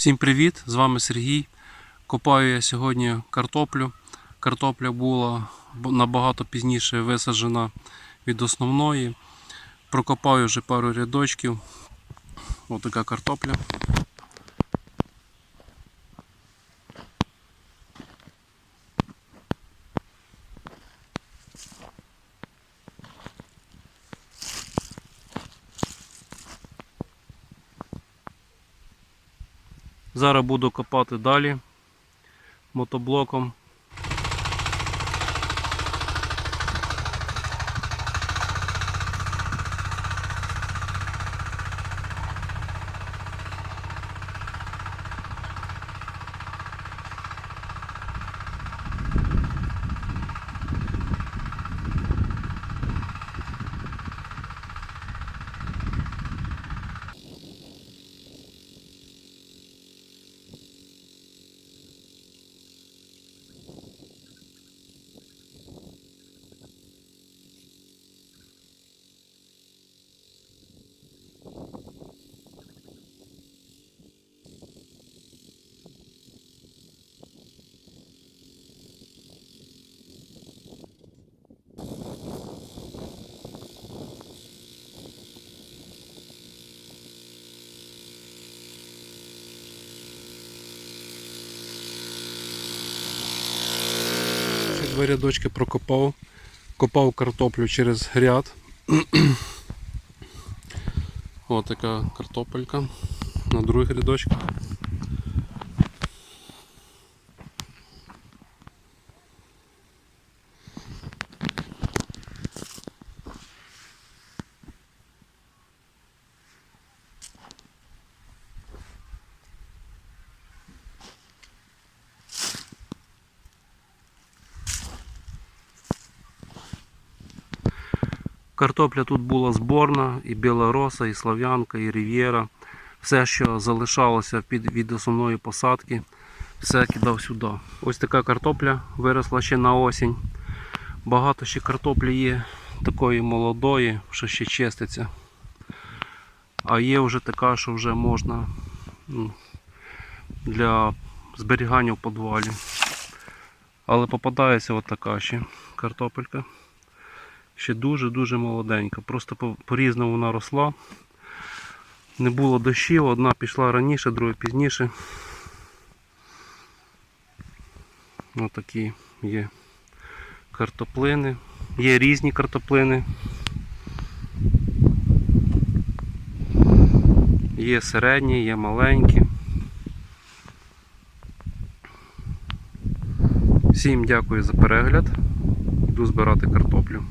Всім привіт! З вами Сергій. Копаю я сьогодні картоплю. Картопля була набагато пізніше висаджена від основної. Прокопаю вже пару рядочків. Ось така картопля. Зараз буду копати далі мотоблоком. Ще два рядочки прокопав. Копав картоплю через ряд. Ось така картопелька на других рядочках. Картопля тут була зборна, і білороса, і слав'янка, і рів'єра. Все, що залишалося від основної посадки, все кидав сюди. Ось така картопля виросла ще на осінь. Багато ще картоплі є такої молодої, що ще чиститься. А є вже така, що вже можна ну, для зберігання в подвалі. Але попадається от така ще картопелька ще дуже-дуже молоденька. Просто по- по-різному вона росла. Не було дощів, одна пішла раніше, друга пізніше. Ось такі є картоплини. Є різні картоплини. Є середні, є маленькі. Всім дякую за перегляд. Йду збирати картоплю.